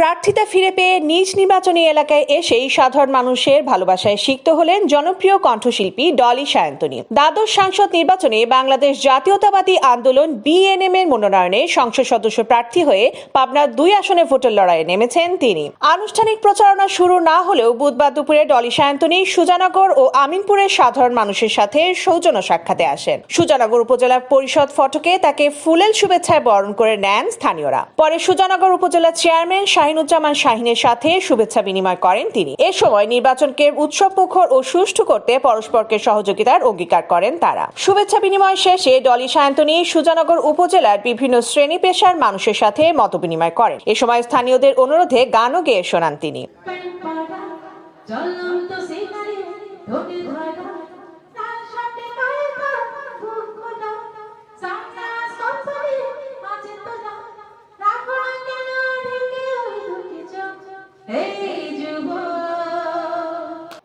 প্রার্থিতা ফিরে পেয়ে নিজ নির্বাচনী এলাকায় এসেই সাধারণ মানুষের ভালোবাসায় সিক্ত হলেন জনপ্রিয় কণ্ঠশিল্পী ডলি সায়ন্তনী। দ্বাদশ সাংসদ নির্বাচনে বাংলাদেশ জাতীয়তাবাদী আন্দোলন বিএনএম এর মনোনয়নে সংসদ সদস্য প্রার্থী হয়ে পাবনার দুই আসনে ভোটের লড়াইয়ে নেমেছেন তিনি। আনুষ্ঠানিক প্রচারণা শুরু না হলেও বুধবার দুপুরে ডলি সায়ন্তনী সুজানগর ও আমিনপুরের সাধারণ মানুষের সাথে সৌজন্য সাক্ষাতে আসেন। সুজানগর উপজেলা পরিষদ ফটকে তাকে ফুলেল শুভেচ্ছায় বরণ করে নেন স্থানীয়রা। পরে সুজানগর উপজেলা চেয়ারম্যান শাহিনুজ্জামান শাহিনের সাথে শুভেচ্ছা বিনিময় করেন তিনি। এ সময় নির্বাচনকে উৎসবমুখর ও সুষ্ঠু করতে পরস্পরকে সহযোগিতার অঙ্গীকার করেন তারা। শুভেচ্ছা বিনিময় শেষে ডলি সায়ন্তনী সুজানগর উপজেলার বিভিন্ন শ্রেণি পেশার মানুষের সাথে মতবিনিময় করেন। এ সময় স্থানীয়দের অনুরোধে গানও গেয়ে শোনান তিনি।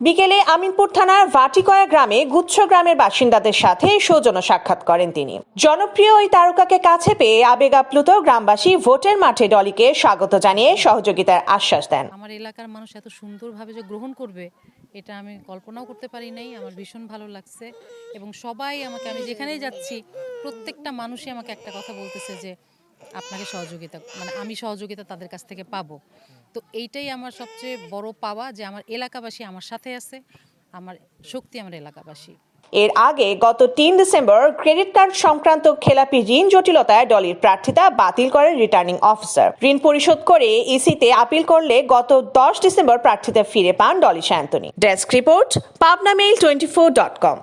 বিকেলে আমিনপুর থানার ভাটিকয়া গ্রামে গুচ্ছ গ্রামের বাসিন্দাদের সাথে সৌজন্য সাক্ষাৎ করেন তিনি। জনপ্রিয় ওই তারকাকে কাছে পেয়ে আবেগ আপ্লুত গ্রামবাসী ভোটের মাঠে ডলিকে স্বাগত জানিয়ে সহযোগিতার আশ্বাস দেন। আমার এলাকার মানুষ এত সুন্দরভাবে যে গ্রহণ করবে, এটা আমি কল্পনাও করতে পারি নাই। আমার ভীষণ ভালো লাগছে এবং সবাই আমাকে, আমি যেখানেই যাচ্ছি, প্রত্যেকটা মানুষই আমাকে একটা কথা বলতেছে যে আপনাকে সহযোগিতা মানে আমি সহযোগিতা তাদের কাছ থেকে পাবো। তো এইটাই আমার সবচেয়ে বড় পাওয়া যে আমার এলাকাবাসী আমার সাথে আছে, আমার শক্তি আমার এলাকাবাসী। এর আগে গত তিন ডিসেম্বর ক্রেডিট কার্ড সংক্রান্ত খেলাপি ঋণ জটিলতায় ডলির প্রার্থিতা বাতিল করেন রিটার্নিং অফিসার। ঋণ পরিশোধ করে ইসিতে আপিল করলে গত দশ ডিসেম্বর প্রার্থিতা ফিরে পান Dolly Shantoni desk report, Pabna mail twenty four dot com.